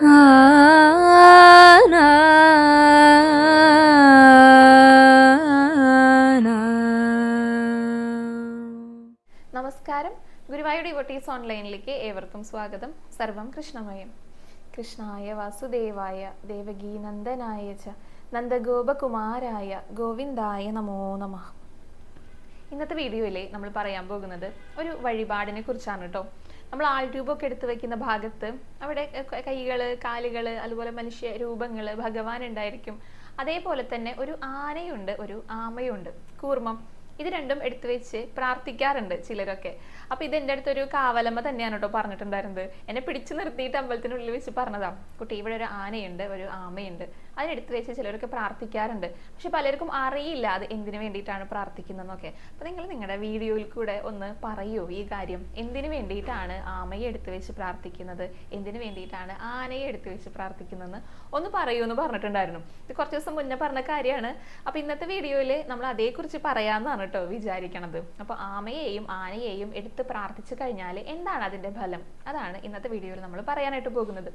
നമസ്കാരം. ഗുരുവായൂർ ഡിവോട്ടീസ് ഓൺലൈനിലേക്ക് ഏവർക്കും സ്വാഗതം. സർവം കൃഷ്ണമയം. കൃഷ്ണായ വാസുദേവായ ദേവകീ നന്ദനായ ച നന്ദഗോപകുമാരായ ഗോവിന്ദായ നമോ നമ. ഇന്നത്തെ വീഡിയോയിൽ നമ്മൾ പറയാൻ പോകുന്നത് ഒരു വഴിപാടിനെ കുറിച്ചാണ് കേട്ടോ നമ്മൾ ആൾ രൂപമൊക്കെ എടുത്തു വെക്കുന്ന ഭാഗത്ത് അവിടെ കൈകൾ കാലുകൾ അതുപോലെ മനുഷ്യ രൂപങ്ങൾ ഭഗവാൻ ഉണ്ടായിരിക്കും. അതേപോലെ തന്നെ ഒരു ആനയുണ്ട് ഒരു ആമയുണ്ട്. കൂർമ്മം. ഇത് രണ്ടും എടുത്തു വെച്ച് പ്രാർത്ഥിക്കാറുണ്ട് ചിലരൊക്കെ. അപ്പൊ ഇത് എന്റെ അടുത്തൊരു കാവലമ്മ തന്നെയാണ് കേട്ടോ പറഞ്ഞിട്ടുണ്ടായിരുന്നത്. എന്നെ പിടിച്ചു നിർത്തിയിട്ട് അമ്പലത്തിനുള്ളിൽ വെച്ച് പറഞ്ഞതാ. കുട്ടി ഇവിടെ ഒരു ആനയുണ്ട് ഒരു ആമയുണ്ട്. അതിനെടുത്ത് വെച്ച് ചിലരൊക്കെ പ്രാർത്ഥിക്കാറുണ്ട്. പക്ഷെ പലർക്കും അറിയില്ല അത് എന്തിനു വേണ്ടിയിട്ടാണ് പ്രാർത്ഥിക്കുന്നതെന്നൊക്കെ. അപ്പൊ നിങ്ങൾ നിങ്ങളുടെ വീഡിയോയിൽ കൂടെ ഒന്ന് പറയൂ ഈ കാര്യം. എന്തിനു വേണ്ടിയിട്ടാണ് ആമയെ എടുത്ത് വെച്ച് പ്രാർത്ഥിക്കുന്നത്? എന്തിനു വേണ്ടിയിട്ടാണ് ആനയെ എടുത്ത് വെച്ച് പ്രാർത്ഥിക്കുന്നതെന്ന് ഒന്ന് പറയൂ എന്ന് പറഞ്ഞിട്ടുണ്ടായിരുന്നു. ഇത് കുറച്ച് ദിവസം മുന്നേ പറഞ്ഞ കാര്യമാണ്. അപ്പൊ ഇന്നത്തെ വീഡിയോയിൽ നമ്മൾ അതേക്കുറിച്ച് പറയാമെന്നാണ് കേട്ടോ വിചാരിക്കണത്. അപ്പൊ ആമയെയും ആനയെയും എടുത്ത് പ്രാർത്ഥിച്ചു കഴിഞ്ഞാൽ എന്താണ് അതിന്റെ ഫലം? അതാണ് ഇന്നത്തെ വീഡിയോയിൽ നമ്മൾ പറയാനായിട്ട് പോകുന്നത്.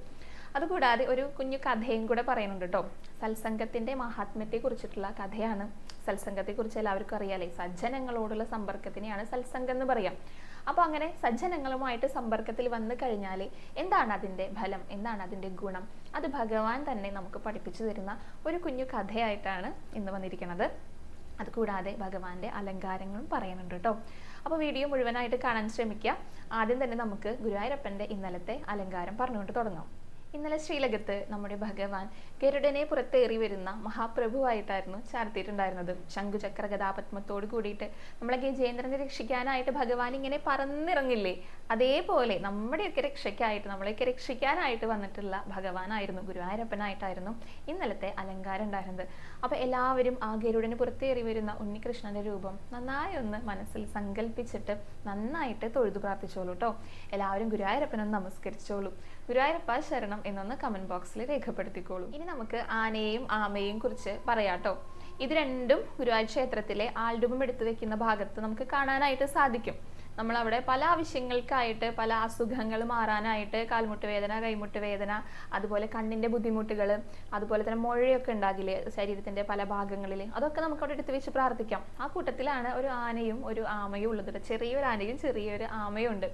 അതുകൂടാതെ ഒരു കുഞ്ഞു കഥയും കൂടെ പറയുന്നുണ്ട് കേട്ടോ. സത്സംഗത്തിന്റെ മഹാത്മ്യത്തെ കുറിച്ചിട്ടുള്ള കഥയാണ്. സത്സംഗത്തെ കുറിച്ച് എല്ലാവർക്കും അറിയാലേ സജ്ജനങ്ങളോടുള്ള സമ്പർക്കത്തിനെയാണ് സത്സംഗം എന്ന് പറയാം. അപ്പോൾ അങ്ങനെ സജ്ജനങ്ങളുമായിട്ട് സമ്പർക്കത്തിൽ വന്നു കഴിഞ്ഞാൽ എന്താണ് അതിന്റെ ഫലം? എന്താണ് അതിന്റെ ഗുണം? അത് ഭഗവാൻ തന്നെ നമുക്ക് പഠിപ്പിച്ചു തരുന്ന ഒരു കുഞ്ഞു കഥയായിട്ടാണ് ഇന്ന് വന്നിരിക്കുന്നത് അതുകൂടാതെ ഭഗവാന്റെ അലങ്കാരങ്ങളും പറയുന്നുണ്ട് കേട്ടോ അപ്പോൾ വീഡിയോ മുഴുവനായിട്ട് കാണാൻ ശ്രമിക്കുക ആദ്യം തന്നെ നമുക്ക് ഗുരുവായൂരപ്പന്റെ ഇന്നലത്തെ അലങ്കാരം പറഞ്ഞുകൊണ്ട് തുടങ്ങാം. ഇന്നലെ ശ്രീലകത്ത് നമ്മുടെ ഭഗവാൻ ഗരുഡനെ പുറത്തേറി വരുന്ന മഹാപ്രഭുവായിട്ടായിരുന്നു ചാർത്തിയിട്ടുണ്ടായിരുന്നത്. ശംഖുചക്ര ഗതാപത്മത്തോട് കൂടിയിട്ട് നമ്മളെ ഗജേന്ദ്രനെ രക്ഷിക്കാനായിട്ട് ഭഗവാൻ ഇങ്ങനെ പറന്നിറങ്ങില്ലേ? അതേപോലെ നമ്മുടെയൊക്കെ രക്ഷയ്ക്കായിട്ട് നമ്മളെയൊക്കെ രക്ഷിക്കാനായിട്ട് വന്നിട്ടുള്ള ഭഗവാനായിരുന്നു ഗുരുവായൂരപ്പനായിട്ടായിരുന്നു ഇന്നലത്തെ അലങ്കാരം ഉണ്ടായിരുന്നത് അപ്പൊ എല്ലാവരും ആ ഗരുഡന് പുറത്തേറി വരുന്ന ഉണ്ണികൃഷ്ണന്റെ രൂപം നന്നായി ഒന്ന് മനസ്സിൽ സങ്കല്പിച്ചിട്ട് നന്നായിട്ട് തൊഴുതു പ്രാർത്ഥിച്ചോളൂ കേട്ടോ എല്ലാവരും ഗുരുവായൂരപ്പനൊന്ന് നമസ്കരിച്ചോളൂ. ഗുരുവായൂരപ്പ ശരണം എന്നൊന്ന് കമന്റ് ബോക്സിൽ രേഖപ്പെടുത്തിക്കോളൂ. ഇനി നമുക്ക് ആനയെയും ആമയെയും കുറിച്ച് പറയാട്ടോ. ഇത് രണ്ടും ഗുരുവായൂർ ക്ഷേത്രത്തിലെ ആൾരൂപം എടുത്തു വെക്കുന്ന ഭാഗത്ത് നമുക്ക് കാണാനായിട്ട് സാധിക്കും. നമ്മൾ അവിടെ പല ആവശ്യങ്ങൾക്കായിട്ട് പല അസുഖങ്ങൾ മാറാനായിട്ട് കാൽമുട്ട് വേദന കൈമുട്ട് വേദന അതുപോലെ കണ്ണിന്റെ ബുദ്ധിമുട്ടുകൾ അതുപോലെ തന്നെ മുഴയൊക്കെ ഉണ്ടാകില്ലേ ശരീരത്തിന്റെ പല ഭാഗങ്ങളിൽ അതൊക്കെ നമുക്ക് അവിടെ എടുത്തു വെച്ച് പ്രാർത്ഥിക്കാം. ആ കൂട്ടത്തിലാണ് ഒരു ആനയും ഒരു ആമയും ഉള്ളത്. ചെറിയൊരു ആനയും ചെറിയൊരു ആമയും ഉണ്ട്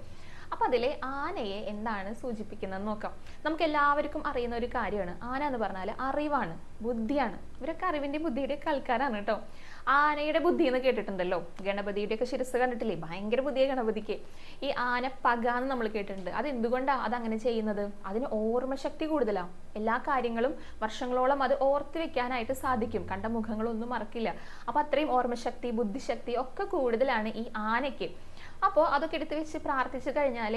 അപ്പൊ അതിലെ ആനയെ എന്താണ് സൂചിപ്പിക്കുന്നത് നോക്കാം. നമുക്ക് എല്ലാവർക്കും അറിയുന്ന ഒരു കാര്യമാണ്. ആന എന്ന് പറഞ്ഞാൽ അറിവാണ് ബുദ്ധിയാണ്. ഇവരൊക്കെ അറിവിന്റെ ബുദ്ധിയുടെ ആൾക്കാരാണ് കേട്ടോ. ആനയുടെ ബുദ്ധി എന്ന് കേട്ടിട്ടുണ്ടല്ലോ. ഗണപതിയുടെ ഒക്കെ ശിരസ് കണ്ടിട്ടില്ലേ? ഭയങ്കര ബുദ്ധിയെ ഗണപതിക്ക്. ഈ ആന പക എന്ന് നമ്മൾ കേട്ടിട്ടുണ്ട്. അത് എന്തുകൊണ്ടാണ് അത് അങ്ങനെ ചെയ്യുന്നത്? അതിന് ഓർമ്മശക്തി കൂടുതലാണ് എല്ലാ കാര്യങ്ങളും വർഷങ്ങളോളം അത് ഓർത്ത് വെക്കാനായിട്ട് സാധിക്കും. കണ്ട മുഖങ്ങളൊന്നും മറക്കില്ല. അപ്പൊ അത്രയും ഓർമ്മശക്തി ബുദ്ധിശക്തി ഒക്കെ കൂടുതലാണ് ഈ ആനയ്ക്ക്. അപ്പോൾ അതൊക്കെ എടുത്ത് വെച്ച് പ്രാർത്ഥിച്ചു കഴിഞ്ഞാൽ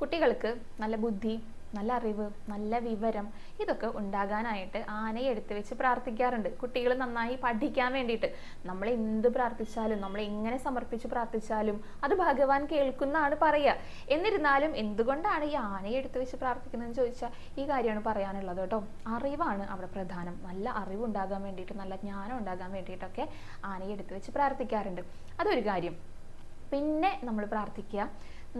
കുട്ടികൾക്ക് നല്ല ബുദ്ധി നല്ല അറിവ് നല്ല വിവരം ഇതൊക്കെ ഉണ്ടാകാനായിട്ട് ആനയെ എടുത്ത് വെച്ച് പ്രാർത്ഥിക്കാറുണ്ട്. കുട്ടികൾ നന്നായി പഠിക്കാൻ വേണ്ടിയിട്ട്. നമ്മൾ എന്ത് പ്രാർത്ഥിച്ചാലും നമ്മൾ എങ്ങനെ സമർപ്പിച്ച് പ്രാർത്ഥിച്ചാലും അത് ഭഗവാൻ കേൾക്കുന്നതാണ് പറയുക. എന്നിരുന്നാലും എന്തുകൊണ്ടാണ് ഈ ആനയെ എടുത്ത് വെച്ച് പ്രാർത്ഥിക്കുന്നതെന്ന് ചോദിച്ചാൽ ഈ കാര്യമാണ് പറയാനുള്ളത് കേട്ടോ. അറിവാണ് അവിടെ പ്രധാനം. നല്ല അറിവ് ഉണ്ടാകാൻ വേണ്ടിയിട്ട് നല്ല ജ്ഞാനം ഉണ്ടാകാൻ വേണ്ടിയിട്ടൊക്കെ ആനയെ എടുത്ത് വെച്ച് പ്രാർത്ഥിക്കാറുണ്ട്. അതൊരു കാര്യം. പിന്നെ നമ്മൾ പ്രാർത്ഥിക്കുക.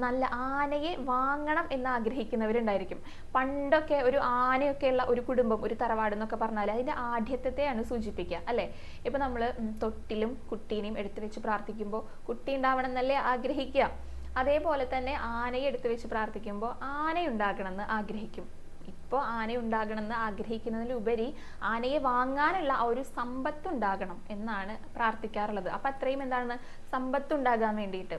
നല്ല ആനയെ വാങ്ങണം എന്ന് ആഗ്രഹിക്കുന്നവരുണ്ടായിരിക്കും. പണ്ടൊക്കെ ഒരു ആനയൊക്കെ ഉള്ള ഒരു കുടുംബം ഒരു തറവാട് എന്നൊക്കെ പറഞ്ഞാൽ അതിന്റെ ആഢ്യത്വത്തെയാണ് സൂചിപ്പിക്കുക അല്ലേ? ഇപ്പൊ നമ്മൾ തൊട്ടിലും കുട്ടീനെയും എടുത്തു വെച്ച് പ്രാർത്ഥിക്കുമ്പോൾ കുട്ടി ഉണ്ടാവണം എന്നല്ലേ ആഗ്രഹിക്കുക. അതേപോലെ തന്നെ ആനയെ എടുത്തു വെച്ച് പ്രാർത്ഥിക്കുമ്പോൾ ആനയുണ്ടാകണം എന്ന് ആഗ്രഹിക്കും. ഇപ്പോൾ ആന ഉണ്ടാകണമെന്ന് ആഗ്രഹിക്കുന്നതിലുപരി ആനയെ വാങ്ങാനുള്ള ആ ഒരു സമ്പത്ത് ഉണ്ടാകണം എന്നാണ് പ്രാർത്ഥിക്കാറുള്ളത്. അപ്പം അത്രയും എന്താണ് സമ്പത്ത് ഉണ്ടാകാൻ വേണ്ടിയിട്ട്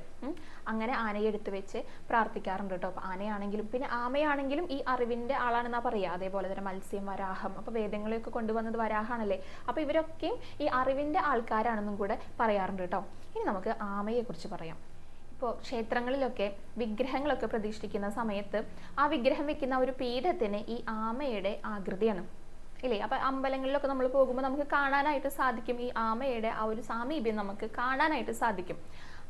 അങ്ങനെ ആനയെ എടുത്തു വെച്ച് പ്രാർത്ഥിക്കാറുണ്ട് കേട്ടോ. അപ്പം ആനയാണെങ്കിലും പിന്നെ ആമയാണെങ്കിലും ഈ അറിവിന്റെ ആളാണെന്നാ പറയുക അതേപോലെ തന്നെ മത്സ്യം വരാഹം അപ്പോൾ വേദങ്ങളെയൊക്കെ കൊണ്ടുവന്നത് വരാഹാണല്ലേ? അപ്പോൾ ഇവരൊക്കെയും ഈ അറിവിന്റെ ആൾക്കാരാണെന്നും കൂടെ പറയാറുണ്ട് കേട്ടോ. ഇനി നമുക്ക് ആമയെക്കുറിച്ച് പറയാം. ഇപ്പോൾ ക്ഷേത്രങ്ങളിലൊക്കെ വിഗ്രഹങ്ങളൊക്കെ പ്രതിഷ്ഠിക്കുന്ന സമയത്ത് ആ വിഗ്രഹം വെക്കുന്ന ഒരു പീഠത്തിന് ഈ ആമയുടെ ആകൃതിയാണ്. ഇല്ലേ? അപ്പൊ അമ്പലങ്ങളിലൊക്കെ നമ്മൾ പോകുമ്പോൾ നമുക്ക് കാണാനായിട്ട് സാധിക്കും ഈ ആമയുടെ ആ ഒരു സാമീപ്യം നമുക്ക് കാണാനായിട്ട് സാധിക്കും.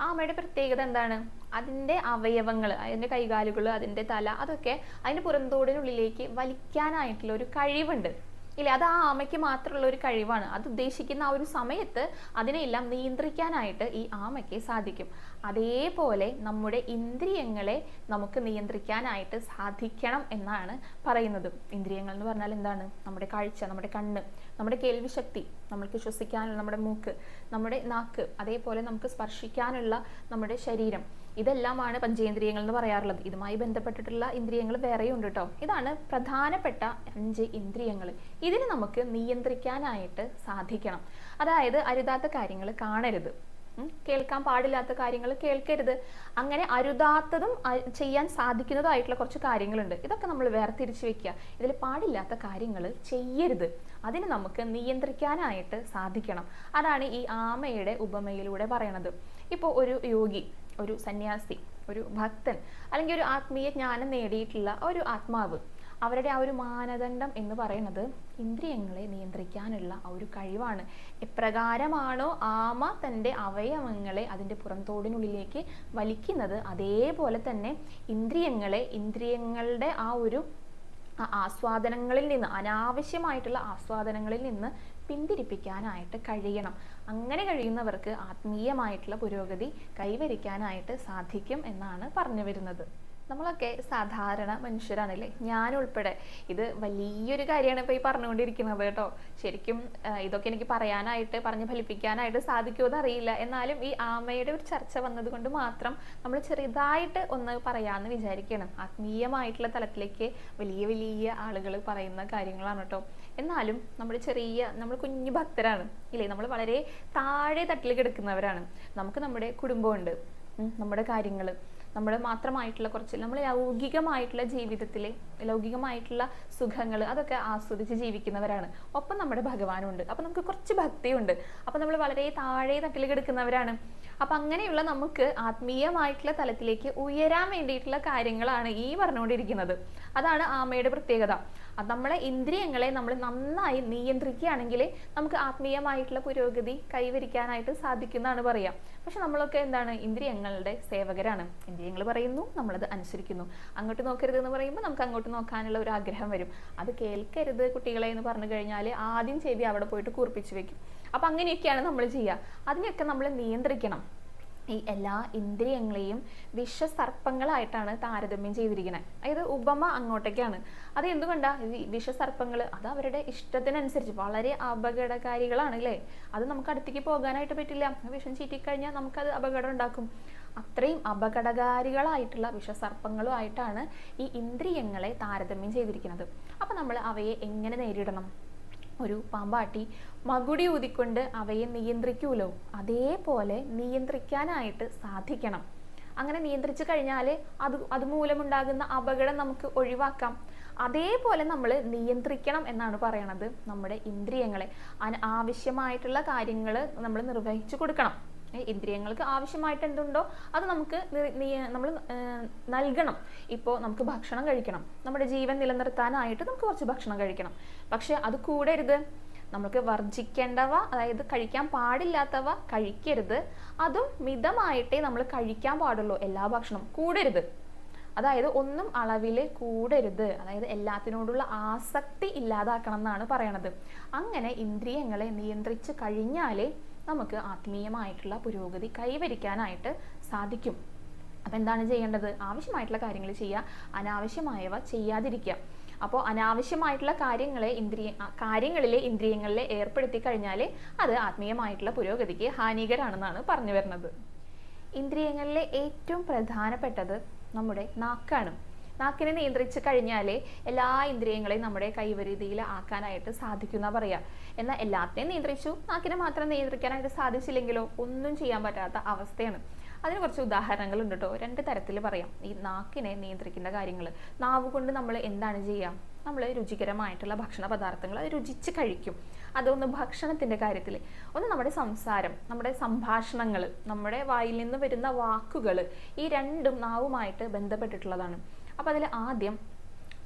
ആമയുടെ പ്രത്യേകത എന്താണ്? അതിന്റെ അവയവങ്ങൾ അതിന്റെ കൈകാലുകൾ അതിന്റെ തല അതൊക്കെ അതിന്റെ പുറന്തോടിനുള്ളിലേക്ക് വലിക്കാനായിട്ടുള്ള ഒരു കഴിവുണ്ട്. ഇല്ല? അത് ആ ആമയ്ക്ക് മാത്രമുള്ള ഒരു കഴിവാണ്. അത് ഉദ്ദേശിക്കുന്ന ആ ഒരു സമയത്ത് അതിനെല്ലാം നിയന്ത്രിക്കാനായിട്ട് ഈ ആമയ്ക്ക് സാധിക്കും. അതേപോലെ നമ്മുടെ ഇന്ദ്രിയങ്ങളെ നമുക്ക് നിയന്ത്രിക്കാനായിട്ട് സാധിക്കണം എന്നാണ് പറയുന്നത്. ഇന്ദ്രിയങ്ങൾ എന്ന് പറഞ്ഞാൽ എന്താണ്? നമ്മുടെ കാഴ്ച നമ്മുടെ കണ്ണ് നമ്മുടെ കേൾവി ശക്തി നമ്മൾക്ക് ശ്വസിക്കാനുള്ള നമ്മുടെ മൂക്ക് നമ്മുടെ നാക്ക് അതേപോലെ നമുക്ക് സ്പർശിക്കാനുള്ള നമ്മുടെ ശരീരം. ഇതെല്ലാമാണ് പഞ്ചേന്ദ്രിയങ്ങൾ എന്ന് പറയാറുള്ളത്. ഇതുമായി ബന്ധപ്പെട്ടിട്ടുള്ള ഇന്ദ്രിയങ്ങൾ വേറെയും ഉണ്ട് കേട്ടോ. ഇതാണ് പ്രധാനപ്പെട്ട അഞ്ച് ഇന്ദ്രിയങ്ങൾ. ഇതിന് നമുക്ക് നിയന്ത്രിക്കാനായിട്ട് സാധിക്കണം. അതായത് അരുതാത്ത കാര്യങ്ങൾ കാണരുത്. കേൾക്കാൻ പാടില്ലാത്ത കാര്യങ്ങൾ കേൾക്കരുത്. അങ്ങനെ അരുതാത്തതും ചെയ്യാൻ സാധിക്കുന്നതായിട്ടുള്ള കുറച്ച് കാര്യങ്ങളുണ്ട്. ഇതൊക്കെ നമ്മൾ വേർതിരിച്ച് വെക്കുക. ഇതിൽ പാടില്ലാത്ത കാര്യങ്ങൾ ചെയ്യരുത്. അതിന് നമുക്ക് നിയന്ത്രിക്കാനായിട്ട് സാധിക്കണം. അതാണ് ഈ ആമയുടെ ഉപമയിലൂടെ പറയണത്. ഇപ്പോൾ ഒരു യോഗി ഒരു സന്യാസി ഒരു ഭക്തൻ അല്ലെങ്കിൽ ഒരു ആത്മീയ ജ്ഞാനം നേടിയിട്ടുള്ള ഒരു ആത്മാവ്. അവരുടെ ആ ഒരു മാനദണ്ഡം എന്ന് പറയുന്നത് ഇന്ദ്രിയങ്ങളെ നിയന്ത്രിക്കാനുള്ള ആ ഒരു കഴിവാണ്. എപ്രകാരമാണോ ആമ തന്റെ അവയവങ്ങളെ അതിന്റെ പുറംതോടിനുള്ളിലേക്ക് വലിക്കുന്നത് അതേപോലെ തന്നെ ഇന്ദ്രിയങ്ങളെ ഇന്ദ്രിയങ്ങളുടെ ആ ഒരു ആസ്വാദനങ്ങളിൽ നിന്ന് അനാവശ്യമായിട്ടുള്ള ആസ്വാദനങ്ങളിൽ നിന്ന് പിന്തിരിപ്പിക്കാനായിട്ട് കഴിയണം. അങ്ങനെ കഴിയുന്നവർക്ക് ആത്മീയമായിട്ടുള്ള പുരോഗതി കൈവരിക്കാനായിട്ട് സാധിക്കും എന്നാണ് പറഞ്ഞു വരുന്നത്. നമ്മളൊക്കെ സാധാരണ മനുഷ്യരാണല്ലേ? ഞാനുൾപ്പെടെ. ഇത് വലിയൊരു കാര്യമാണ് ഇപ്പോൾ ഈ പറഞ്ഞുകൊണ്ടിരിക്കുന്നത് കേട്ടോ. ശരിക്കും ഇതൊക്കെ എനിക്ക് പറയാനായിട്ട് പറഞ്ഞ് ഫലിപ്പിക്കാനായിട്ട് സാധിക്കുമോ അറിയില്ല എന്നാലും ഈ ആമയുടെ ഒരു ചർച്ച വന്നതുകൊണ്ട് മാത്രം നമ്മൾ ചെറുതായിട്ട് ഒന്ന് പറയാമെന്ന് വിചാരിക്കണം ആത്മീയമായിട്ടുള്ള തലത്തിലേക്ക് വലിയ വലിയ ആളുകൾ പറയുന്ന കാര്യങ്ങളാണ് കേട്ടോ. എന്നാലും നമ്മൾ ചെറിയ നമ്മൾ കുഞ്ഞു ഭക്തരാണ് ഇല്ലേ? നമ്മൾ വളരെ താഴെ തട്ടിൽ കിടക്കുന്നവരാണ് നമുക്ക് നമ്മുടെ കുടുംബമുണ്ട് നമ്മുടെ കാര്യങ്ങൾ നമ്മുടെ മാത്രമായിട്ടുള്ള കുറച്ച് നമ്മൾ ലൗകികമായിട്ടുള്ള ജീവിതത്തിലെ ലൗകികമായിട്ടുള്ള സുഖങ്ങൾ അതൊക്കെ ആസ്വദിച്ച് ജീവിക്കുന്നവരാണ്. ഒപ്പം നമ്മുടെ ഭഗവാനുണ്ട്. അപ്പം നമുക്ക് കുറച്ച് ഭക്തിയുണ്ട്. അപ്പം നമ്മൾ വളരെ താഴെ തട്ടിൽ കിടക്കുന്നവരാണ്. അപ്പം അങ്ങനെയുള്ള നമുക്ക് ആത്മീയമായിട്ടുള്ള തലത്തിലേക്ക് ഉയരാൻ വേണ്ടിയിട്ടുള്ള കാര്യങ്ങളാണ് ഈ പറഞ്ഞുകൊണ്ടിരിക്കുന്നത്. അതാണ് ആമയുടെ പ്രത്യേകത. നമ്മളെ ഇന്ദ്രിയങ്ങളെ നമ്മൾ നന്നായി നിയന്ത്രിക്കുകയാണെങ്കിൽ നമുക്ക് ആത്മീയമായിട്ടുള്ള പുരോഗതി കൈവരിക്കാനായിട്ട് സാധിക്കുന്നതാണ് പറയാം. പക്ഷെ നമ്മളൊക്കെ എന്താണ്? ഇന്ദ്രിയങ്ങളുടെ സേവകരാണ്. ഇന്ദ്രിയങ്ങൾ പറയുന്നു നമ്മളത് അനുസരിക്കുന്നു. അങ്ങോട്ട് നോക്കരുത് എന്ന് പറയുമ്പോൾ നമുക്ക് അങ്ങോട്ട് നോക്കാനുള്ള ഒരു ആഗ്രഹം വരും. അത് കേൾക്കരുത് കുട്ടികളെ എന്ന് പറഞ്ഞു കഴിഞ്ഞാൽ ആദ്യം ചെവി അവിടെ പോയിട്ട് കൂർപ്പിച്ച് വെക്കും. അപ്പം അങ്ങനെയൊക്കെയാണ് നമ്മൾ ചെയ്യുക. അതിനെയൊക്കെ നമ്മൾ നിയന്ത്രിക്കണം. ഈ എല്ലാ ഇന്ദ്രിയങ്ങളെയും വിഷസർപ്പങ്ങളായിട്ടാണ് താരതമ്യം ചെയ്തിരിക്കുന്നത് അതായത് ഉപമ അങ്ങോട്ടേക്കാണ്. അത് എന്തുകൊണ്ടാണ് വിഷസർപ്പങ്ങൾ അത് അവരുടെ ഇഷ്ടത്തിനനുസരിച്ച് വളരെ അപകടകാരികളാണ് അല്ലേ അത് നമുക്ക് അടുത്തേക്ക് പോകാനായിട്ട് പറ്റില്ല. വിഷം ചീറ്റിക്കഴിഞ്ഞാൽ നമുക്കത് അപകടം ഉണ്ടാക്കും. അത്രയും അപകടകാരികളായിട്ടുള്ള വിഷസർപ്പങ്ങളുമായിട്ടാണ് ഈ ഇന്ദ്രിയങ്ങളെ താരതമ്യം ചെയ്തിരിക്കുന്നത് അപ്പം നമ്മൾ അവയെ എങ്ങനെ നേരിടണം? ഒരു പാമ്പാട്ടി മകുടി ഊതിക്കൊണ്ട് അവയെ നിയന്ത്രിക്കൂലോ? അതേപോലെ നിയന്ത്രിക്കാനായിട്ട് സാധിക്കണം. അങ്ങനെ നിയന്ത്രിച്ചു കഴിഞ്ഞാൽ അത് അതുമൂലമുണ്ടാകുന്ന അപകടം നമുക്ക് ഒഴിവാക്കാം. അതേപോലെ നമ്മൾ നിയന്ത്രിക്കണം എന്നാണ് പറയണത് നമ്മുടെ ഇന്ദ്രിയങ്ങളെ. ആവശ്യമായിട്ടുള്ള കാര്യങ്ങൾ നമ്മൾ നിർവഹിച്ചു കൊടുക്കണം. ഇന്ദ്രിയങ്ങൾക്ക് ആവശ്യമായിട്ട് എന്തുണ്ടോ അത് നമുക്ക് നമ്മൾ നൽകണം. ഇപ്പോൾ നമുക്ക് ഭക്ഷണം കഴിക്കണം. നമ്മുടെ ജീവൻ നിലനിർത്താനായിട്ട് നമുക്ക് കുറച്ച് ഭക്ഷണം കഴിക്കണം. പക്ഷെ അത് കൂടരുത്. നമുക്ക് വർജിക്കേണ്ടവ അതായത് കഴിക്കാൻ പാടില്ലാത്തവ കഴിക്കരുത്. അതും മിതമായിട്ടേ നമ്മൾ കഴിക്കാൻ പാടുള്ളൂ. എല്ലാ ഭക്ഷണവും കൂടരുത്. അതായത് ഒന്നും അളവിൽ കൂടരുത്. അതായത് എല്ലാത്തിനോടുള്ള ആസക്തി ഇല്ലാതാക്കണം എന്നാണ് പറയണത്. അങ്ങനെ ഇന്ദ്രിയങ്ങളെ നിയന്ത്രിച്ച് കഴിഞ്ഞാലേ നമുക്ക് ആത്മീയമായിട്ടുള്ള പുരോഗതി കൈവരിക്കാനായിട്ട് സാധിക്കും. അപ്പോൾ എന്താണ് ചെയ്യേണ്ടത്? ആവശ്യമായിട്ടുള്ള കാര്യങ്ങൾ ചെയ്യുക അനാവശ്യമായവ ചെയ്യാതിരിക്കുക. അപ്പോൾ അനാവശ്യമായിട്ടുള്ള കാര്യങ്ങളെ ഇന്ദ്രിയ കാര്യങ്ങളിലെ ഇന്ദ്രിയങ്ങളിലെ ഏർപ്പെടുത്തി കഴിഞ്ഞാൽ അത് ആത്മീയമായിട്ടുള്ള പുരോഗതിക്ക് ഹാനികരാണെന്നാണ് പറഞ്ഞു വരുന്നത്. ഇന്ദ്രിയങ്ങളിലെ ഏറ്റവും പ്രധാനപ്പെട്ടത് നമ്മുടെ നാക്കാണ്. നാക്കിനെ നിയന്ത്രിച്ച് കഴിഞ്ഞാലേ എല്ലാ ഇന്ദ്രിയങ്ങളെയും നമ്മുടെ കൈവരീതിയിൽ ആക്കാനായിട്ട് സാധിക്കുന്ന പറയാം. എന്നാൽ എല്ലാത്തിനെയും നിയന്ത്രിച്ചു. നാക്കിനെ മാത്രം നിയന്ത്രിക്കാനായിട്ട് സാധിച്ചില്ലെങ്കിലോ ഒന്നും ചെയ്യാൻ പറ്റാത്ത അവസ്ഥയാണ്. അതിന് കുറച്ച് ഉദാഹരണങ്ങൾ ഉണ്ട് കേട്ടോ. രണ്ട് തരത്തിൽ പറയാം. ഈ നാക്കിനെ നിയന്ത്രിക്കുന്ന കാര്യങ്ങൾ. നാവ് കൊണ്ട് നമ്മൾ എന്താണ് ചെയ്യുക നമ്മൾ രുചികരമായിട്ടുള്ള ഭക്ഷണ പദാർത്ഥങ്ങൾ രുചിച്ച് കഴിക്കും. അതൊന്ന് ഭക്ഷണത്തിന്റെ കാര്യത്തിൽ. ഒന്ന് നമ്മുടെ സംസാരം നമ്മുടെ സംഭാഷണങ്ങൾ നമ്മുടെ വായിൽ നിന്ന് വരുന്ന വാക്കുകൾ ഈ രണ്ടും നാവുമായിട്ട് ബന്ധപ്പെട്ടിട്ടുള്ളതാണ്. അപ്പോൾ അതിൽ ആദ്യം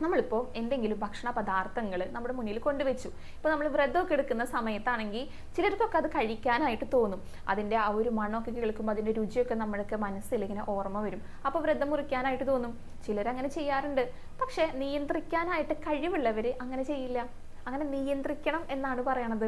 നമ്മളിപ്പോൾ എന്തെങ്കിലും ഭക്ഷണ പദാർത്ഥങ്ങൾ നമ്മുടെ മുന്നിൽ കൊണ്ടുവച്ചു. ഇപ്പോൾ നമ്മൾ വ്രതമൊക്കെ എടുക്കുന്ന സമയത്താണെങ്കിൽ ചിലർക്കൊക്കെ അത് കഴിക്കാനായിട്ട് തോന്നും. അതിന്റെ ആ ഒരു മണമൊക്കെ കേൾക്കുമ്പോൾ അതിന്റെ രുചിയൊക്കെ നമ്മൾക്ക് മനസ്സിൽ ഇങ്ങനെ ഓർമ്മ വരും. അപ്പോൾ വ്രതം മുറിക്കാനായിട്ട് തോന്നും. ചിലരങ്ങനെ ചെയ്യാറുണ്ട്. പക്ഷേ നിയന്ത്രിക്കാനായിട്ട് കഴിവുള്ളവർ അങ്ങനെ ചെയ്യില്ല. അങ്ങനെ നിയന്ത്രിക്കണം എന്നാണ് പറയണത്.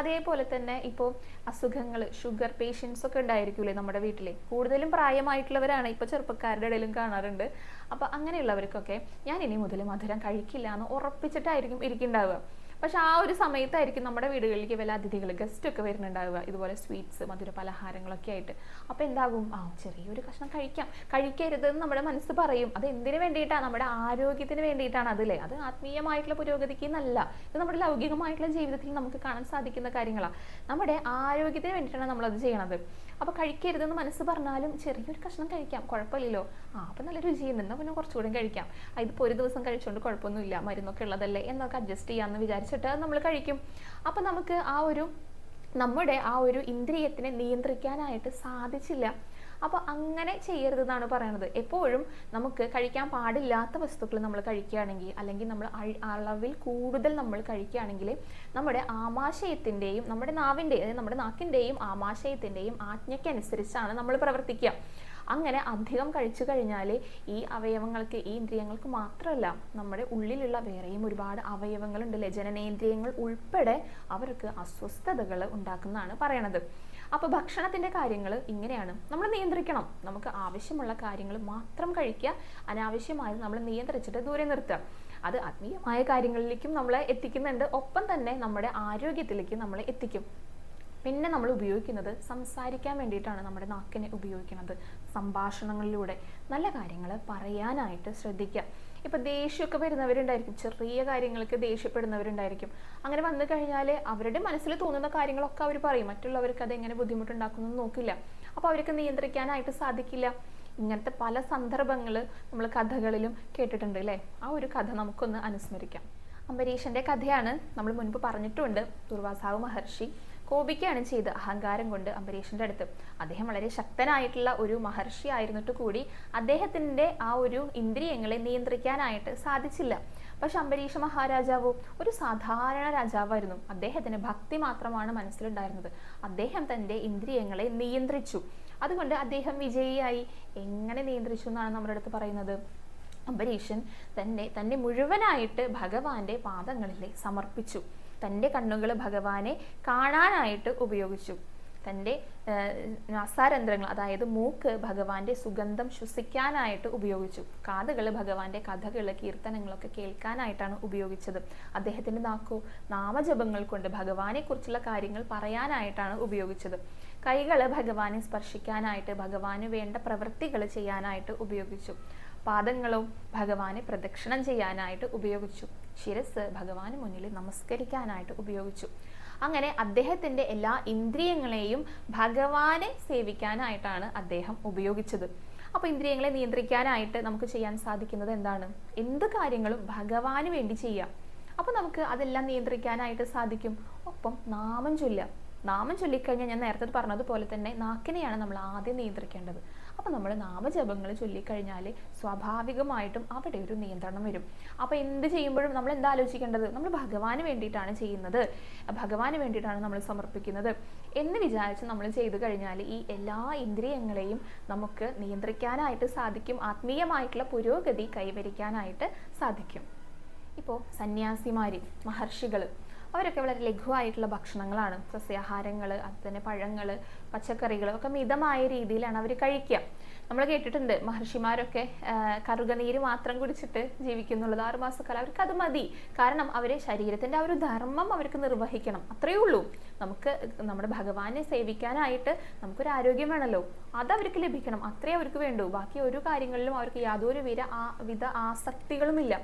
അതേപോലെ തന്നെ ഇപ്പോൾ അസുഖങ്ങൾ ഷുഗർ പേഷ്യൻസ് ഒക്കെ ഉണ്ടായിരിക്കൂലേ നമ്മുടെ വീട്ടിൽ കൂടുതലും പ്രായമായിട്ടുള്ളവരാണ് ഇപ്പോൾ ചെറുപ്പക്കാരുടെ ഇടയിലും കാണാറുണ്ട്. അപ്പോൾ അങ്ങനെയുള്ളവർക്കൊക്കെ ഞാൻ ഇനി മുതൽ മധുരം കഴിക്കില്ല എന്ന് ഉറപ്പിച്ചിട്ടായിരിക്കും ഇരിക്കുന്നുണ്ടാവുക പക്ഷെ ആ ഒരു സമയത്തായിരിക്കും നമ്മുടെ വീടുകളിലേക്ക് വല്ല അതിഥികൾ ഗസ്റ്റ് ഒക്കെ വരുന്നുണ്ടാവുക. ഇതുപോലെ സ്വീറ്റ്സ് മധുര പലഹാരങ്ങളൊക്കെ ആയിട്ട്. അപ്പോൾ എന്താകും? ആ ചെറിയൊരു കഷ്ണം കഴിക്കാം. കഴിക്കരുതെന്ന് നമ്മുടെ മനസ്സ് പറയും. അത് എന്തിനു വേണ്ടിയിട്ടാണ് നമ്മുടെ ആരോഗ്യത്തിന് വേണ്ടിയിട്ടാണ് അതല്ലേ? അത് ആത്മീയമായിട്ടുള്ള പുരോഗതിക്ക് എന്നല്ല. ഇത് നമ്മുടെ ലൗകികമായിട്ടുള്ള ജീവിതത്തിൽ നമുക്ക് കാണാൻ സാധിക്കുന്ന കാര്യങ്ങളാണ് നമ്മുടെ ആരോഗ്യത്തിന് വേണ്ടിയിട്ടാണ് നമ്മളത് ചെയ്യണത്. അപ്പോൾ കഴിക്കരുതെന്ന് മനസ്സ് പറഞ്ഞാലും ചെറിയൊരു കഷ്ണം കഴിക്കാം കുഴപ്പമില്ലല്ലോ. ആ അപ്പം നല്ല രുചിയുണ്ട് എന്നാൽ പിന്നെ കുറച്ചുകൂടി കഴിക്കാം. ഇതിപ്പോൾ ഒരു ദിവസം കഴിച്ചുകൊണ്ട് കുഴപ്പമൊന്നുമില്ല മരുന്നൊക്കെ ഉള്ളതല്ലേ എന്നൊക്കെ അഡ്ജസ്റ്റ് ചെയ്യാമെന്ന് വിചാരിച്ചിട്ട് നമ്മൾ കഴിക്കും. അപ്പം നമുക്ക് ആ ഒരു നമ്മുടെ ആ ഒരു ഇന്ദ്രിയത്തിനെ നിയന്ത്രിക്കാനായിട്ട് സാധിച്ചില്ല. അപ്പോൾ അങ്ങനെ ചെയ്യരുതെന്നാണ് പറയുന്നത് എപ്പോഴും നമുക്ക് കഴിക്കാൻ പാടില്ലാത്ത വസ്തുക്കൾ നമ്മൾ കഴിക്കുകയാണെങ്കിൽ അല്ലെങ്കിൽ നമ്മൾ അളവിൽ കൂടുതൽ നമ്മൾ കഴിക്കുകയാണെങ്കിൽ നമ്മുടെ ആമാശയത്തിന്റെയും നമ്മുടെ നാവിന്റെ അതായത് നമ്മുടെ നാക്കിന്റെയും ആമാശയത്തിന്റെയും ആജ്ഞയ്ക്കനുസരിച്ചാണ് നമ്മൾ പ്രവർത്തിക്കുക. അങ്ങനെ അധികം കഴിച്ചു കഴിഞ്ഞാൽ ഈ അവയവങ്ങൾക്ക് ഈ ഇന്ദ്രിയങ്ങൾക്ക് മാത്രമല്ല നമ്മുടെ ഉള്ളിലുള്ള വേറെയും ഒരുപാട് അവയവങ്ങളുണ്ടല്ലേ? ജനനേന്ദ്രിയങ്ങൾ ഉൾപ്പെടെ അവർക്ക് അസ്വസ്ഥതകൾ ഉണ്ടാക്കുന്നതാണ് പറയണത്. അപ്പോൾ ഭക്ഷണത്തിന്റെ കാര്യങ്ങൾ ഇങ്ങനെയാണ്. നമ്മൾ നിയന്ത്രിക്കണം. നമുക്ക് ആവശ്യമുള്ള കാര്യങ്ങൾ മാത്രം കഴിക്കുക. അനാവശ്യമായത് നമ്മൾ നിയന്ത്രിച്ചിട്ട് ദൂരെ നിർത്തുക. അത് ആത്മീയമായ കാര്യങ്ങളിലേക്കും നമ്മളെ എത്തിക്കുന്നുണ്ട്. ഒപ്പം തന്നെ നമ്മുടെ ആരോഗ്യത്തിലേക്ക് നമ്മളെ എത്തിക്കും. പിന്നെ നമ്മൾ ഉപയോഗിക്കുന്നത് സംസാരിക്കാൻ വേണ്ടിയിട്ടാണ് നമ്മുടെ നാക്കിനെ ഉപയോഗിക്കുന്നത്. സംഭാഷണങ്ങളിലൂടെ നല്ല കാര്യങ്ങൾ പറയാനായിട്ട് ശ്രദ്ധിക്കുക. ഇപ്പൊ ദേഷ്യമൊക്കെ വരുന്നവരുണ്ടായിരിക്കും. ചെറിയ കാര്യങ്ങൾക്ക് ദേഷ്യപ്പെടുന്നവരുണ്ടായിരിക്കും. അങ്ങനെ വന്നു കഴിഞ്ഞാൽ അവരുടെ മനസ്സിൽ തോന്നുന്ന കാര്യങ്ങളൊക്കെ അവർ പറയും. മറ്റുള്ളവർക്ക് അത് എങ്ങനെ ബുദ്ധിമുട്ടുണ്ടാക്കുന്നു നോക്കില്ല. അപ്പോൾ അവർക്ക് നിയന്ത്രിക്കാനായിട്ട് സാധിക്കില്ല. ഇങ്ങനത്തെ പല സന്ദർഭങ്ങൾ നമ്മൾ കഥകളിലും കേട്ടിട്ടുണ്ട് അല്ലേ? ആ ഒരു കഥ നമുക്കൊന്ന് അനുസ്മരിക്കാം. അംബരീഷന്റെ കഥയാണ് നമ്മൾ മുൻപ് പറഞ്ഞിട്ടുണ്ട്. ദുർവാസാവ് മഹർഷി. കോപിക്കുകയാണ് ചെയ്ത് അഹങ്കാരം കൊണ്ട് അംബരീഷന്റെ അടുത്ത്. അദ്ദേഹം വളരെ ശക്തനായിട്ടുള്ള ഒരു മഹർഷി ആയിരുന്നിട്ട് കൂടി അദ്ദേഹത്തിന്റെ ആ ഒരു ഇന്ദ്രിയങ്ങളെ നിയന്ത്രിക്കാനായിട്ട് സാധിച്ചില്ല. പക്ഷെ അംബരീഷ മഹാരാജാവോ ഒരു സാധാരണ രാജാവായിരുന്നു. അദ്ദേഹത്തിന് ഭക്തി മാത്രമാണ് മനസ്സിലുണ്ടായിരുന്നത്. അദ്ദേഹം തന്റെ ഇന്ദ്രിയങ്ങളെ നിയന്ത്രിച്ചു. അതുകൊണ്ട് അദ്ദേഹം വിജയിയായി. എങ്ങനെ നിയന്ത്രിച്ചു എന്നാണ് നമ്മുടെ അടുത്ത് പറയുന്നത്? അംബരീഷൻ തന്നെ തന്നെ മുഴുവനായിട്ട് ഭഗവാന്റെ പാദങ്ങളിലെ സമർപ്പിച്ചു. തന്റെ കണ്ണുകൾ ഭഗവാനെ കാണാനായിട്ട് ഉപയോഗിച്ചു. തന്റെ നാസാരന്ധ്രങ്ങൾ അതായത് മൂക്ക് ഭഗവാന്റെ സുഗന്ധം ശ്വസിക്കാനായിട്ട് ഉപയോഗിച്ചു. കാതുകൾ ഭഗവാന്റെ കഥകൾ കീർത്തനങ്ങളൊക്കെ കേൾക്കാനായിട്ടാണ് ഉപയോഗിച്ചത്. അദ്ദേഹത്തിന്റെ നാക്കോ നാമജപങ്ങൾ കൊണ്ട് ഭഗവാനെ കുറിച്ചുള്ള കാര്യങ്ങൾ പറയാനായിട്ടാണ് ഉപയോഗിച്ചത്. കൈകൾ ഭഗവാനെ സ്പർശിക്കാനായിട്ട് ഭഗവാന് വേണ്ട പ്രവൃത്തികൾ ചെയ്യാനായിട്ട് ഉപയോഗിച്ചു. പാദങ്ങളോ ഭഗവാനെ പ്രദക്ഷിണം ചെയ്യാനായിട്ട് ഉപയോഗിച്ചു. ശിരസ് ഭഗവാന് മുന്നിൽ നമസ്കരിക്കാനായിട്ട് ഉപയോഗിച്ചു. അങ്ങനെ അദ്ദേഹത്തിന്റെ എല്ലാ ഇന്ദ്രിയങ്ങളെയും ഭഗവാനെ സേവിക്കാനായിട്ടാണ് അദ്ദേഹം ഉപയോഗിച്ചത്. അപ്പോൾ ഇന്ദ്രിയങ്ങളെ നിയന്ത്രിക്കാനായിട്ട് നമുക്ക് ചെയ്യാൻ സാധിക്കുന്നത് എന്താണ്? എന്ത് കാര്യങ്ങളും ഭഗവാന് വേണ്ടി ചെയ്യാം. അപ്പോൾ നമുക്ക് അതെല്ലാം നിയന്ത്രിക്കാനായിട്ട് സാധിക്കും. ഒപ്പം നാമം ചൊല്ലാം നാമം ചൊല്ലിക്കഴിഞ്ഞാൽ ഞാൻ നേരത്തെ പറഞ്ഞതുപോലെ തന്നെ നാക്കിനെയാണ് നമ്മൾ ആദ്യം നിയന്ത്രിക്കേണ്ടത്. അപ്പോൾ നമ്മൾ നാമജപങ്ങൾ ചൊല്ലിക്കഴിഞ്ഞാൽ സ്വാഭാവികമായിട്ടും അവിടെ ഒരു നിയന്ത്രണം വരും. അപ്പോൾ എന്ത് ചെയ്യുമ്പോഴും നമ്മൾ എന്താ ആലോചിക്കേണ്ടത്? നമ്മൾ ഭഗവാന് വേണ്ടിയിട്ടാണ് ചെയ്യുന്നത്. ഭഗവാന് വേണ്ടിയിട്ടാണ് നമ്മൾ സമർപ്പിക്കുന്നത്. എന്ന് വിചാരിച്ച് നമ്മൾ ചെയ്തു കഴിഞ്ഞാൽ ഈ എല്ലാ ഇന്ദ്രിയങ്ങളെയും നമുക്ക് നിയന്ത്രിക്കാനായിട്ട് സാധിക്കും. ആത്മീയമായിട്ടുള്ള പുരോഗതി കൈവരിക്കാനായിട്ട് സാധിക്കും. ഇപ്പോൾ സന്യാസിമാർ മഹർഷികൾ അവരൊക്കെ വളരെ ലഘുവായിട്ടുള്ള ഭക്ഷണങ്ങളാണ്. സസ്യാഹാരങ്ങൾ അതുതന്നെ പഴങ്ങൾ പച്ചക്കറികൾ ഒക്കെ മിതമായ രീതിയിലാണ് അവർ കഴിക്കുക. നമ്മൾ കേട്ടിട്ടുണ്ട് മഹർഷിമാരൊക്കെ കറുകനീര് മാത്രം കുടിച്ചിട്ട് ജീവിക്കുന്നുള്ളത് ആറുമാസക്കാലം അവർക്ക് അത് മതി. കാരണം അവരെ ശരീരത്തിന്റെ ആ ഒരു ധർമ്മം അവർക്ക് നിർവഹിക്കണം. അത്രയേ ഉള്ളൂ. നമുക്ക് നമ്മുടെ ഭഗവാനെ സേവിക്കാനായിട്ട് നമുക്കൊരു ആരോഗ്യം വേണമല്ലോ അത് അവർക്ക് ലഭിക്കണം. അത്രേ അവർക്ക് വേണ്ടൂ. ബാക്കി ഒരു കാര്യങ്ങളിലും അവർക്ക് യാതൊരു വിധ ആ വിധ ആസക്തികളുമില്ല.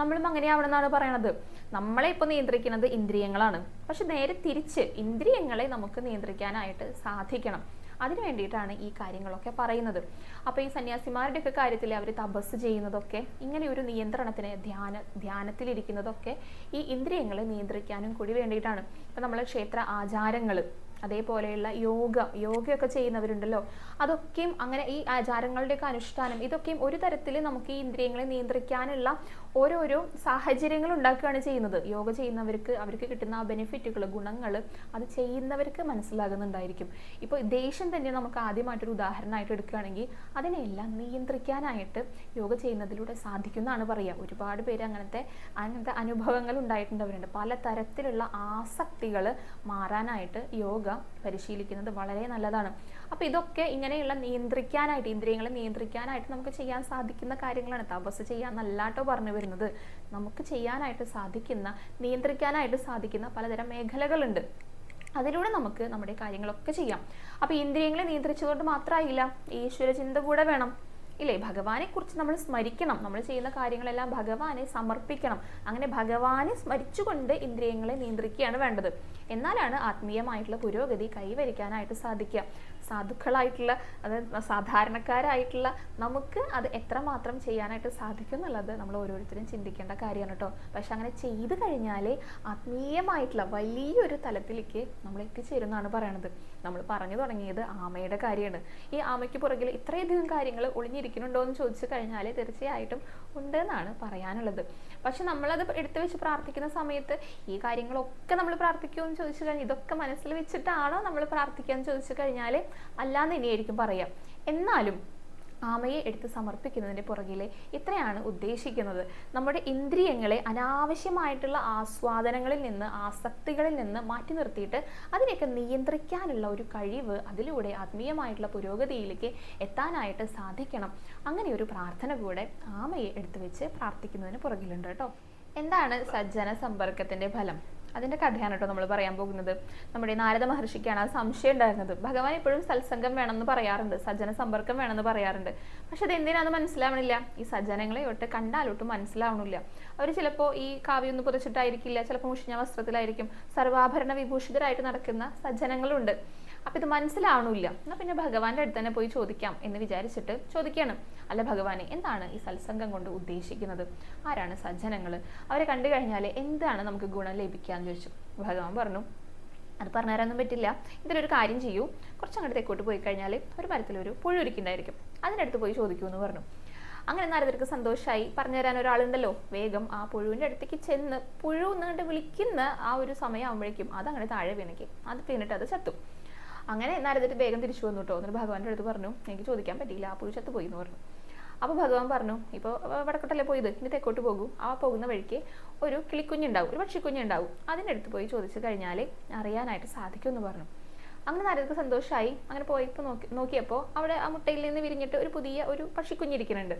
നമ്മളും അങ്ങനെയാവണം എന്നാണ് പറയണത്. നമ്മളെ ഇപ്പോൾ നിയന്ത്രിക്കുന്നത് ഇന്ദ്രിയങ്ങളാണ്. പക്ഷെ നേരെ തിരിച്ച് ഇന്ദ്രിയങ്ങളെ നമുക്ക് നിയന്ത്രിക്കാനായിട്ട് സാധിക്കണം. അതിനു വേണ്ടിയിട്ടാണ് ഈ കാര്യങ്ങളൊക്കെ പറയുന്നത്. അപ്പോൾ ഈ സന്യാസിമാരുടെയൊക്കെ കാര്യത്തിൽ അവർ തപസ് ചെയ്യുന്നതൊക്കെ ഇങ്ങനെ ഒരു നിയന്ത്രണത്തിന് ധ്യാന ധ്യാനത്തിലിരിക്കുന്നതൊക്കെ ഈ ഇന്ദ്രിയങ്ങളെ നിയന്ത്രിക്കാനും കൂടി വേണ്ടിയിട്ടാണ്. ഇപ്പം നമ്മളെ ക്ഷേത്ര ആചാരങ്ങൾ അതേപോലെയുള്ള യോഗ യോഗയൊക്കെ ചെയ്യുന്നവരുണ്ടല്ലോ. അതൊക്കെയും അങ്ങനെ ഈ ആചാരങ്ങളുടെയൊക്കെ അനുഷ്ഠാനം ഇതൊക്കെയും ഒരു തരത്തിൽ നമുക്ക് ഈ ഇന്ദ്രിയങ്ങളെ നിയന്ത്രിക്കാനുള്ള ഓരോരോ സാഹചര്യങ്ങൾ ഉണ്ടാക്കുകയാണ് ചെയ്യുന്നത്. യോഗ ചെയ്യുന്നവർക്ക് അവർക്ക് കിട്ടുന്ന ആ ബെനിഫിറ്റുകൾ ഗുണങ്ങൾ അത് ചെയ്യുന്നവർക്ക് മനസ്സിലാകുന്നുണ്ടായിരിക്കും. ഇപ്പോൾ ദേഷ്യം തന്നെ നമുക്ക് ആദ്യമായിട്ടൊരു ഉദാഹരണമായിട്ട് എടുക്കുകയാണെങ്കിൽ അതിനെല്ലാം നിയന്ത്രിക്കാനായിട്ട് യോഗ ചെയ്യുന്നതിലൂടെ സാധിക്കുന്നതാണ് പറയുക. ഒരുപാട് പേര് അങ്ങനത്തെ അങ്ങനത്തെ അനുഭവങ്ങൾ ഉണ്ടായിട്ടുണ്ടവരുണ്ട്. പല തരത്തിലുള്ള ആസക്തികൾ മാറാനായിട്ട് യോഗ പരിശീലിക്കുന്നത് വളരെ നല്ലതാണ്. അപ്പോൾ ഇതൊക്കെ ഇങ്ങനെയുള്ള നിയന്ത്രിക്കാനായിട്ട് ഇന്ദ്രിയങ്ങളെ നിയന്ത്രിക്കാനായിട്ട് നമുക്ക് ചെയ്യാൻ സാധിക്കുന്ന കാര്യങ്ങളാണ്. തപസ് ചെയ്യാൻ നല്ലാട്ടോ പറഞ്ഞു വരുന്നത്. നമുക്ക് ചെയ്യാനായിട്ട് സാധിക്കുന്ന നിയന്ത്രിക്കാനായിട്ട് സാധിക്കുന്ന പലതരം മേഖലകളുണ്ട്. അതിലൂടെ നമുക്ക് നമ്മുടെ കാര്യങ്ങളൊക്കെ ചെയ്യാം. അപ്പോൾ ഇന്ദ്രിയങ്ങളെ നിയന്ത്രിച്ചുകൊണ്ട് മാത്രമായില്ല ഈശ്വര ചിന്ത കൂടെ വേണം. ഇല്ലേ? ഭഗവാനെ കുറിച്ച് നമ്മൾ സ്മരിക്കണം. നമ്മൾ ചെയ്യുന്ന കാര്യങ്ങളെല്ലാം ഭഗവാനെ സമർപ്പിക്കണം. അങ്ങനെ ഭഗവാനെ സ്മരിച്ചുകൊണ്ട് ഇന്ദ്രിയങ്ങളെ നിയന്ത്രിക്കുകയാണ് വേണ്ടത്. എന്നാലാണ് ആത്മീയമായിട്ടുള്ള പുരോഗതി കൈവരിക്കാനായിട്ട് സാധിക്കുക. സാധുക്കളായിട്ടുള്ള അതായത് സാധാരണക്കാരായിട്ടുള്ള നമുക്ക് അത് എത്രമാത്രം ചെയ്യാനായിട്ട് സാധിക്കും എന്നുള്ളത് നമ്മൾ ഓരോരുത്തരും ചിന്തിക്കേണ്ട കാര്യമാണ് കേട്ടോ. പക്ഷെ അങ്ങനെ ചെയ്തു കഴിഞ്ഞാൽ ആത്മീയമായിട്ടുള്ള വലിയൊരു തലത്തിലേക്ക് നമ്മൾ എത്തിച്ചേരുന്നതാണ് പറയണത്. നമ്മൾ പറഞ്ഞു തുടങ്ങിയത് ആമയുടെ കാര്യമാണ്. ഈ ആമയ്ക്ക് പുറകിൽ ഇത്രയധികം കാര്യങ്ങൾ ഒളിഞ്ഞിരിക്കുന്നുണ്ടോ എന്ന് ചോദിച്ചു കഴിഞ്ഞാൽ തീർച്ചയായിട്ടും ഉണ്ട് എന്നാണ് പറയാനുള്ളത്. പക്ഷെ നമ്മളത് എടുത്തു വെച്ച് പ്രാർത്ഥിക്കുന്ന സമയത്ത് ഈ കാര്യങ്ങളൊക്കെ നമ്മൾ പ്രാർത്ഥിക്കുമോ എന്ന് ചോദിച്ചു കഴിഞ്ഞാൽ ഇതൊക്കെ മനസ്സിൽ വെച്ചിട്ടാണോ നമ്മൾ പ്രാർത്ഥിക്കുക എന്ന് ചോദിച്ചു കഴിഞ്ഞാൽ അല്ലാന്ന് ഇനിയായിരിക്കും പറയാം. എന്നാലും ആമയെ എടുത്ത് സമർപ്പിക്കുന്നതിന്റെ പുറകിലെ ഇത്രയാണ് ഉദ്ദേശിക്കുന്നത്. നമ്മുടെ ഇന്ദ്രിയങ്ങളെ അനാവശ്യമായിട്ടുള്ള ആസ്വാദനങ്ങളിൽ നിന്ന് ആസക്തികളിൽ നിന്ന് മാറ്റി നിർത്തിയിട്ട് അതിനെയൊക്കെ നിയന്ത്രിക്കാനുള്ള ഒരു കഴിവ് അതിലൂടെ ആത്മീയമായിട്ടുള്ള പുരോഗതിയിലേക്ക് എത്താനായിട്ട് സാധിക്കണം. അങ്ങനെ ഒരു പ്രാർത്ഥന കൂടെ ആമയെ എടുത്തു വെച്ച് പ്രാർത്ഥിക്കുന്നതിന് പുറകിലുണ്ട് കേട്ടോ. എന്താണ് സജ്ജന സമ്പർക്കത്തിന്റെ ഫലം? അതിന്റെ കഥയാണ് കേട്ടോ നമ്മൾ പറയാൻ പോകുന്നത്. നമ്മുടെ നാരദ മഹർഷിക്കാണ് ആ സംശയം ഉണ്ടായിരുന്നത്. ഭഗവാൻ എപ്പോഴും സത്സംഗം വേണമെന്ന് പറയാറുണ്ട് സജ്ജന സമ്പർക്കം വേണമെന്ന് പറയാറുണ്ട്. പക്ഷെ അത് എന്തിനാന്ന് മനസ്സിലാവണില്ല. ഈ സജ്ജനങ്ങളെ ഒട്ട് കണ്ടാലൊട്ടും മനസ്സിലാവണില്ല. അവർ ചിലപ്പോൾ ഈ കാവ്യൊന്നും പുതച്ചിട്ടായിരിക്കില്ല ചിലപ്പോൾ മുഷിഞ്ഞ വസ്ത്രത്തിലായിരിക്കും. സർവാഭരണ വിഭൂഷിതരായിട്ട് നടക്കുന്ന സജ്ജനങ്ങളുണ്ട്. അപ്പൊ ഇത് മനസ്സിലാവണില്ല. എന്നാ പിന്നെ ഭഗവാന്റെ അടുത്ത് തന്നെ പോയി ചോദിക്കാം എന്ന് വിചാരിച്ചിട്ട് ചോദിക്കുകയാണ്. അല്ല ഭഗവാനെ എന്താണ് ഈ സത്സംഗം കൊണ്ട് ഉദ്ദേശിക്കുന്നത്? ആരാണ് സജ്ജനങ്ങൾ അവരെ കണ്ടു കഴിഞ്ഞാൽ എന്താണ് നമുക്ക് ഗുണം ലഭിക്കുക ലഭിക്കാന്ന് ചോദിച്ചു. ഭഗവാൻ പറഞ്ഞു അത് പറഞ്ഞു തരാനൊന്നും പറ്റില്ല. ഇതിലൊരു കാര്യം ചെയ്യൂ. കുറച്ചങ്ങോട്ട് തെക്കോട്ട് പോയി കഴിഞ്ഞാൽ ഒരു മരത്തിലൊരു പുഴു അതിന്റെ അതിനടുത്ത് പോയി ചോദിക്കൂ എന്ന് പറഞ്ഞു. അങ്ങനെ നാരദർക്ക് സന്തോഷമായി പറഞ്ഞു തരാൻ ഒരാളുണ്ടല്ലോ. വേഗം ആ പുഴുവിന്റെ അടുത്തേക്ക് ചെന്ന് പുഴു എന്നിട്ട് വിളിക്കുന്ന ആ ഒരു സമയമാകുമ്പോഴേക്കും അത് അങ്ങനെ താഴെ വീണയ്ക്ക് അത് പിന്നിട്ട് അത് ചത്തു. അങ്ങനെ നാരദർ വേഗം തിരിച്ചു വന്നു കേട്ടോ. എന്നിട്ട് ഭഗവാന്റെ അടുത്ത് പറഞ്ഞു എനിക്ക് ചോദിക്കാൻ പറ്റിയില്ല ആ പുരുഷത്ത് പോയി എന്ന് പറഞ്ഞു. അപ്പോൾ ഭഗവാൻ പറഞ്ഞു ഇപ്പോൾ വടക്കോട്ടല്ലേ പോയത്? ഇനി തെക്കോട്ട് പോകും. ആ പോകുന്ന വഴിക്ക് ഒരു കിളിക്കുഞ്ഞുണ്ടാവും ഒരു പക്ഷിക്കുഞ്ഞുണ്ടാവും. അതിന്റെ അടുത്ത് പോയി ചോദിച്ചു കഴിഞ്ഞാൽ അറിയാനായിട്ട് സാധിക്കുമെന്ന് പറഞ്ഞു. അങ്ങനെ നാരദർക്ക് സന്തോഷമായി അങ്ങനെ പോയപ്പോൾ നോക്കി നോക്കിയപ്പോൾ അവിടെ ആ മുട്ടയിൽ നിന്ന് വിരിഞ്ഞിട്ട് ഒരു പുതിയ ഒരു പക്ഷിക്കുഞ്ഞിരിക്കുന്നുണ്ട്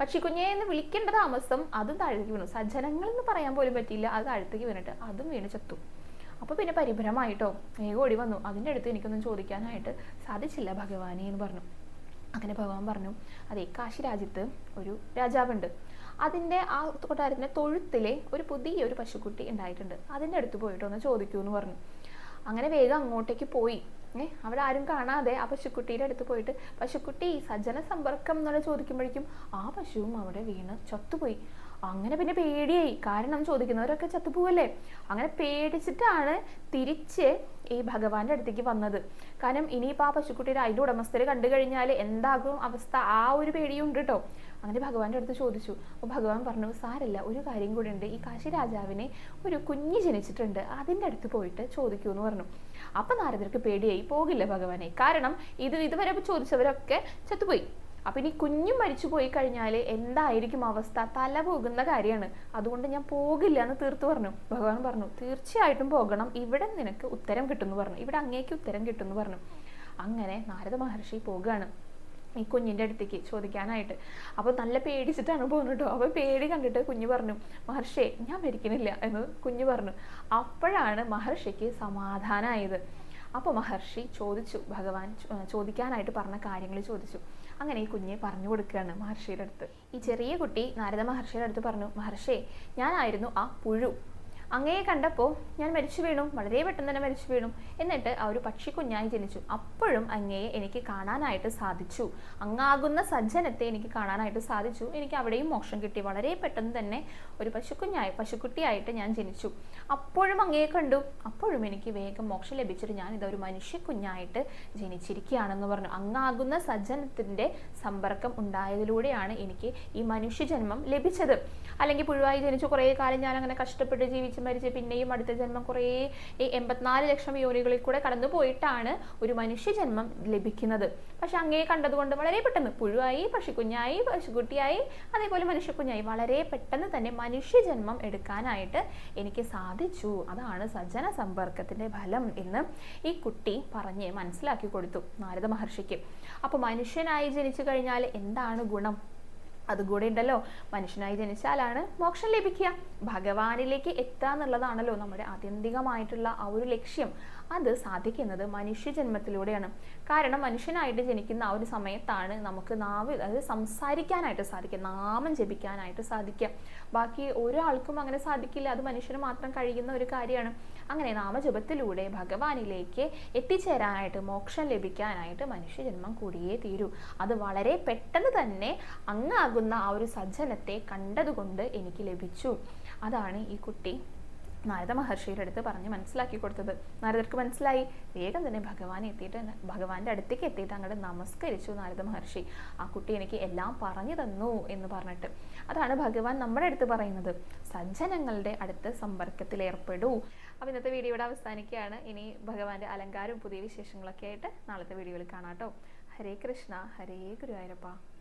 പക്ഷിക്കുഞ്ഞെ എന്ന് വിളിക്കേണ്ട താമസം അതും താഴത്തേക്ക് വീണു. സജ്ജനങ്ങൾ എന്ന് പറയാൻ പോലും പറ്റിയില്ല. അത് താഴത്തേക്ക് വീണിട്ട് അതും വീണ് ചത്തു. അപ്പോൾ പിന്നെ പരിഭ്രമമായിട്ടോ വേഗം ഓടി വന്നു. അതിന്റെ അടുത്ത് എനിക്കൊന്നും ചോദിക്കാനായിട്ട് സാധിച്ചില്ല ഭഗവാനെ എന്ന് പറഞ്ഞു. അങ്ങനെ ഭഗവാൻ പറഞ്ഞു അതെ കാശി രാജ്യത്ത് ഒരു രാജാവുണ്ട്. അതിന്റെ ആ കൊട്ടാരത്തിന്റെ തൊഴുത്തിലെ ഒരു പുതിയ ഒരു പശുക്കുട്ടി ഉണ്ടായിട്ടുണ്ട്. അതിന്റെ അടുത്ത് പോയിട്ട് ഒന്ന് ചോദിക്കൂ എന്ന് പറഞ്ഞു. അങ്ങനെ വേഗം അങ്ങോട്ടേക്ക് പോയി. ഏ അവിടെ ആരും കാണാതെ ആ പശുക്കുട്ടിയുടെ അടുത്ത് പോയിട്ട് പശുക്കുട്ടി സജ്ജന സമ്പർക്കം എന്നുള്ള ചോദിക്കുമ്പോഴേക്കും ആ പശുവും അവിടെ വീണ് ചത്തുപോയി. അങ്ങനെ പിന്നെ പേടിയായി. കാരണം ചോദിക്കുന്നവരൊക്കെ ചത്തുപോവല്ലേ? അങ്ങനെ പേടിച്ചിട്ടാണ് തിരിച്ച് ഈ ഭഗവാന്റെ അടുത്തേക്ക് വന്നത്. കാരണം ഇനിയിപ്പോൾ ആ പശുക്കുട്ടിയുടെ അതിന്റെ ഉടമസ്ഥരെ കണ്ടു കഴിഞ്ഞാൽ എന്താകും അവസ്ഥ? ആ ഒരു പേടിയും ഉണ്ട് കേട്ടോ അങ്ങനെ ഭഗവാന്റെ അടുത്ത് ചോദിച്ചു. അപ്പോൾ ഭഗവാൻ പറഞ്ഞു സാരല്ല ഒരു കാര്യം കൂടി ഉണ്ട്. ഈ കാശി രാജാവിനെ ഒരു കുഞ്ഞ് ജനിച്ചിട്ടുണ്ട്. അതിന്റെ അടുത്ത് പോയിട്ട് ചോദിക്കൂ എന്ന് പറഞ്ഞു. അപ്പം നാരദർക്ക് പേടിയായി. പോകില്ല ഭഗവാനെ. കാരണം ഇത് ഇതുവരെ ചോദിച്ചവരൊക്കെ ചത്തുപോയി. അപ്പം ഇനി കുഞ്ഞും മരിച്ചു പോയി കഴിഞ്ഞാൽ എന്തായിരിക്കും അവസ്ഥ? തല പോകുന്ന കാര്യമാണ്. അതുകൊണ്ട് ഞാൻ പോകില്ല എന്ന് തീർത്തു പറഞ്ഞു. ഭഗവാൻ പറഞ്ഞു തീർച്ചയായിട്ടും പോകണം. ഇവിടെ നിനക്ക് ഉത്തരം കിട്ടുമെന്ന് പറഞ്ഞു. ഇവിടെ അങ്ങേക്ക് ഉത്തരം കിട്ടുമെന്ന് പറഞ്ഞു. അങ്ങനെ നാരദ മഹർഷി പോകുകയാണ് ഈ കുഞ്ഞിന്റെ അടുത്തേക്ക് ചോദിക്കാനായിട്ട്. അപ്പോൾ നല്ല പേടിച്ചിട്ടാണ് പോകുന്നത് കേട്ടോ. അപ്പോൾ പേടി കണ്ടിട്ട് കുഞ്ഞു പറഞ്ഞു മഹർഷിയെ ഞാൻ മരിക്കണില്ല എന്ന് കുഞ്ഞു പറഞ്ഞു. അപ്പോഴാണ് മഹർഷിക്ക് സമാധാനമായത് അപ്പോൾ മഹർഷി ചോദിച്ചു ഭഗവാൻ ചോദിക്കാനായിട്ട് പറഞ്ഞ കാര്യങ്ങൾ ചോദിച്ചു. അങ്ങനെ ഈ കുഞ്ഞെ പറഞ്ഞു കൊടുക്കുകയാണ് മഹർഷിയുടെ അടുത്ത്. ഈ ചെറിയ കുട്ടി നാരദ മഹർഷിയുടെ അടുത്ത് പറഞ്ഞു മഹർഷേ ഞാനായിരുന്നു ആ പുഴു. അങ്ങയെ കണ്ടപ്പോൾ ഞാൻ മരിച്ചു വീണു വളരെ പെട്ടെന്ന് തന്നെ മരിച്ചു വീണു. എന്നിട്ട് ആ ഒരു പക്ഷിക്കുഞ്ഞായി ജനിച്ചു. അപ്പോഴും അങ്ങയെ എനിക്ക് കാണാനായിട്ട് സാധിച്ചു. അങ്ങാകുന്ന സജ്ജനത്തെ എനിക്ക് കാണാനായിട്ട് സാധിച്ചു. എനിക്ക് അവിടെയും മോക്ഷം കിട്ടി. വളരെ പെട്ടെന്ന് തന്നെ ഒരു പശുക്കുഞ്ഞായി പശുക്കുട്ടിയായിട്ട് ഞാൻ ജനിച്ചു. അപ്പോഴും അങ്ങയെ കണ്ടു. അപ്പോഴും എനിക്ക് വേഗം മോക്ഷം ലഭിച്ചിട്ട് ഞാൻ ഇതൊരു മനുഷ്യ കുഞ്ഞായിട്ട് ജനിച്ചിരിക്കുകയാണെന്ന് പറഞ്ഞു. അങ്ങാകുന്ന സജ്ജനത്തിന്റെ സമ്പർക്കം ഉണ്ടായതിലൂടെയാണ് എനിക്ക് ഈ മനുഷ്യജന്മം ലഭിച്ചത്. അല്ലെങ്കിൽ പുഴുവായി ജനിച്ചു കുറേ കാലം ഞാൻ അങ്ങനെ കഷ്ടപ്പെട്ട് ജീവിച്ച് മരിച്ച് പിന്നെയും അടുത്ത ജന്മം കുറേ ഈ എൺപത്തിനാല് ലക്ഷം യോനികളിൽ കൂടെ കടന്നു പോയിട്ടാണ് ഒരു മനുഷ്യ ജന്മം ലഭിക്കുന്നത്. പക്ഷെ അങ്ങേ കണ്ടതുകൊണ്ട് വളരെ പെട്ടെന്ന് പുഴുവായി പശുക്കുഞ്ഞായി പശുക്കുട്ടിയായി അതേപോലെ മനുഷ്യക്കുഞ്ഞായി വളരെ പെട്ടെന്ന് തന്നെ മനുഷ്യ ജന്മം എടുക്കാനായിട്ട് എനിക്ക് സാധിച്ചു. അതാണ് സജ്ജന സമ്പർക്കത്തിന്റെ ഫലം എന്ന് ഈ കുട്ടി പറഞ്ഞ് മനസ്സിലാക്കി കൊടുത്തു നാരദ മഹർഷിക്ക്. അപ്പോൾ മനുഷ്യനായി ജനിച്ചു കഴിഞ്ഞാൽ എന്താണ് ഗുണം? അതുകൂടെ ഉണ്ടല്ലോ മനുഷ്യനായി ജനിച്ചാലാണ് മോക്ഷം ലഭിക്കുക. ഭഗവാനിലേക്ക് എത്തുക എന്നുള്ളതാണല്ലോ നമ്മുടെ ആത്യന്തികമായിട്ടുള്ള ആ ഒരു ലക്ഷ്യം. അത് സാധിക്കുന്നത് മനുഷ്യ ജന്മത്തിലൂടെയാണ് കാരണം മനുഷ്യനായിട്ട് ജനിക്കുന്ന ആ ഒരു സമയത്താണ് നമുക്ക് നാവ് അതായത് സംസാരിക്കാനായിട്ട് സാധിക്കുക നാമം ജപിക്കാനായിട്ട് സാധിക്കുക. ബാക്കി ഒരാൾക്കും അങ്ങനെ സാധിക്കില്ല അത് മനുഷ്യന് മാത്രം കഴിയുന്ന ഒരു കാര്യമാണ്. അങ്ങനെ നാമജപത്തിലൂടെ ഭഗവാനിലേക്ക് എത്തിച്ചേരാനായിട്ട് മോക്ഷം ലഭിക്കാനായിട്ട് മനുഷ്യജന്മം കൂടിയേ തീരൂ. അത് വളരെ പെട്ടെന്ന് തന്നെ അങ്ങാകുന്ന ആ ഒരു സജ്ജനത്തെ കണ്ടതുകൊണ്ട് എനിക്ക് ലഭിച്ചു. അതാണ് ഈ കുട്ടി നാരദ മഹർഷിയുടെ അടുത്ത് പറഞ്ഞ് മനസ്സിലാക്കി കൊടുത്തത്. നാരദർക്ക് മനസ്സിലായി. വേഗം തന്നെ ഭഗവാൻ എത്തിയിട്ട് ഭഗവാന്റെ അടുത്തേക്ക് എത്തിയിട്ട് അങ്ങോട്ട് നമസ്കരിച്ചു നാരദ മഹർഷി. ആ കുട്ടി എനിക്ക് എല്ലാം പറഞ്ഞു തന്നു എന്ന് പറഞ്ഞിട്ട്. അതാണ് ഭഗവാൻ നമ്മുടെ അടുത്ത് പറയുന്നത്. സജ്ജനങ്ങളുടെ അടുത്ത് സമ്പർക്കത്തിൽ ഏർപ്പെടൂ. അപ്പോൾ ഇന്നത്തെ വീഡിയോ ഇവിടെ അവസാനിക്കുകയാണ്. ഇനി ഭഗവാന്റെ അലങ്കാരവും പുതിയ വിശേഷങ്ങളൊക്കെ ആയിട്ട് നാളത്തെ വീഡിയോയിൽ കാണാം കേട്ടോ. ഹരേ കൃഷ്ണ. ഹരേ ഗുരുവായൂരപ്പ.